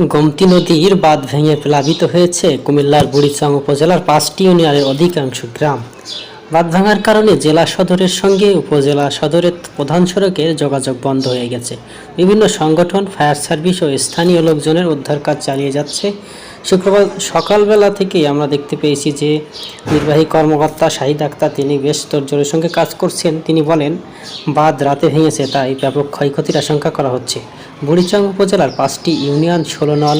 গোমতী নদীর বাঁধ ভেঙে প্লাবিত হয়েছে কুমিল্লার বুড়িচং উপজেলার পাঁচটি ইউনিয়নের অধিকাংশ গ্রাম। বাঁধ ভাঙার কারণে জেলা সদরের সঙ্গে উপজেলা সদরের প্রধান সড়কের যোগাযোগ বন্ধ হয়ে গেছে। বিভিন্ন সংগঠন, ফায়ার সার্ভিস ও স্থানীয় লোকজনের উদ্ধার কাজ চালিয়ে যাচ্ছে। শুক্রবার সকালবেলা থেকেই আমরা দেখতে পেয়েছি যে নির্বাহী কর্মকর্তা শাহিদ আক্তার, তিনি বেশ তোড়জোড়ের সঙ্গে কাজ করছেন। তিনি বলেন বাঁধ রাতে ভেঙেছে, তাই ব্যাপক ক্ষয়ক্ষতির আশঙ্কা করা হচ্ছে। বুড়িচং উপজেলার পাঁচটি ইউনিয়ন ষোলনল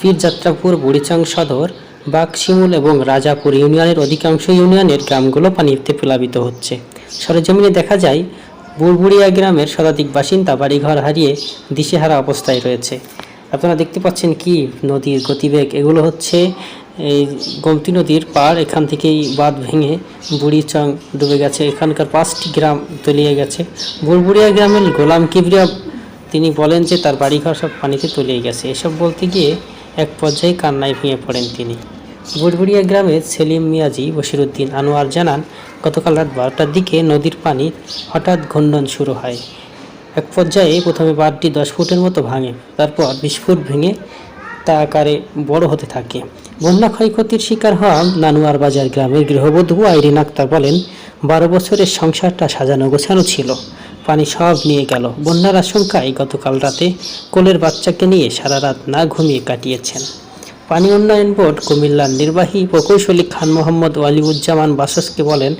পীরযাত্রাপুর, বুড়িচং সদর বাঘশিমুল এবং রাজাপুর ইউনিয়নের অধিকাংশ ইউনিয়নের গ্রামগুলো পানিতে প্লাবিত হচ্ছে। সরেজমিনে দেখা যায় বুড়বুড়িয়া গ্রামের শতাধিক বাসিন্দা বাড়িঘর হারিয়ে দিশেহারা অবস্থায় রয়েছে। আপনারা দেখতে পাচ্ছেন কি নদীর গতিবেগ? এগুলো হচ্ছে এই গোমতী নদীর পার এখান থেকেই বাঁধ ভেঙে বুড়িচং ডুবে গেছে। এখানকার পাঁচটি গ্রাম তলিয়ে গেছে। বুড়বুড়িয়া গ্রামের গোলাম কিবরিয়া তিনি বলেন যে তার বাড়িঘর সব পানিতে তলিয়ে গেছে। এসব বলতে গিয়ে এক পর্যায়ে কান্নায় ভেঙে পড়েন তিনি। বুড়বুড়িয়া গ্রামের সেলিম মিয়াজি বশিরুদ্দিন আনোয়ার জানান, গতকাল রাত বারোটার দিকে নদীর পানি হঠাৎ ঘূর্ণন শুরু হয়। এক পর্যায়ে প্রথমে বাঁধটি দশ ফুটের মতো ভাঙে, তারপর বিশ ফুট ভেঙে তা আকারে বড় হতে থাকে। বন্যা ক্ষয়ক্ষতির শিকার হওয়া নানুয়ার বাজার গ্রামের গৃহবধূ আইরিন আক্তার বলেন, বারো বছরের সংসারটা সাজানো গোছানো ছিল। পানি সব নিয়ে গেল। বন্যার আশঙ্কায় গতকাল রাতে কোলের বাচ্চাকে নিয়ে সারা রাত না ঘুমিয়ে কাটিয়েছেন। পানি উন্নয়ন বোর্ড কুমিল্লার নির্বাহী প্রকৌশলী খান মোহাম্মদ ওয়ালিউজ্জামান বাসসকে বলেন,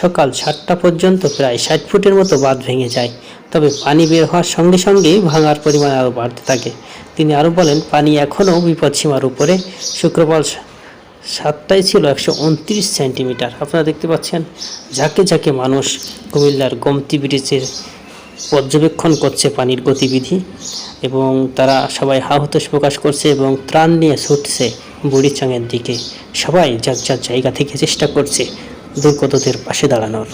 সকাল সাতটা পর্যন্ত প্রায় ষাট ফুটের মতো বাঁধ ভেঙে যায়। তবে পানি বের হওয়ার সঙ্গে সঙ্গেই ভাঙার পরিমাণ আরও বাড়তে থাকে। তিনি আরও বলেন, পানি এখনও বিপদসীমার উপরে। শুক্রবার সাতটায় ছিল একশো উনত্রিশ সেন্টিমিটার। আপনারা দেখতে পাচ্ছেন, ঝাঁকে ঝাঁকে মানুষ কুমিল্লার গোমতি ব্রিজের পর্যবেক্ষণ করছে পানির গতিবিধি এবং তারা সবাই হাহতাশ প্রকাশ করছে এবং ত্রাণ নিয়ে ছুটছে বুড়িচাঙের দিকে। সবাই যার যার জায়গা থেকে চেষ্টা করছে দুর্গতদের পাশে দাঁড়ানোর।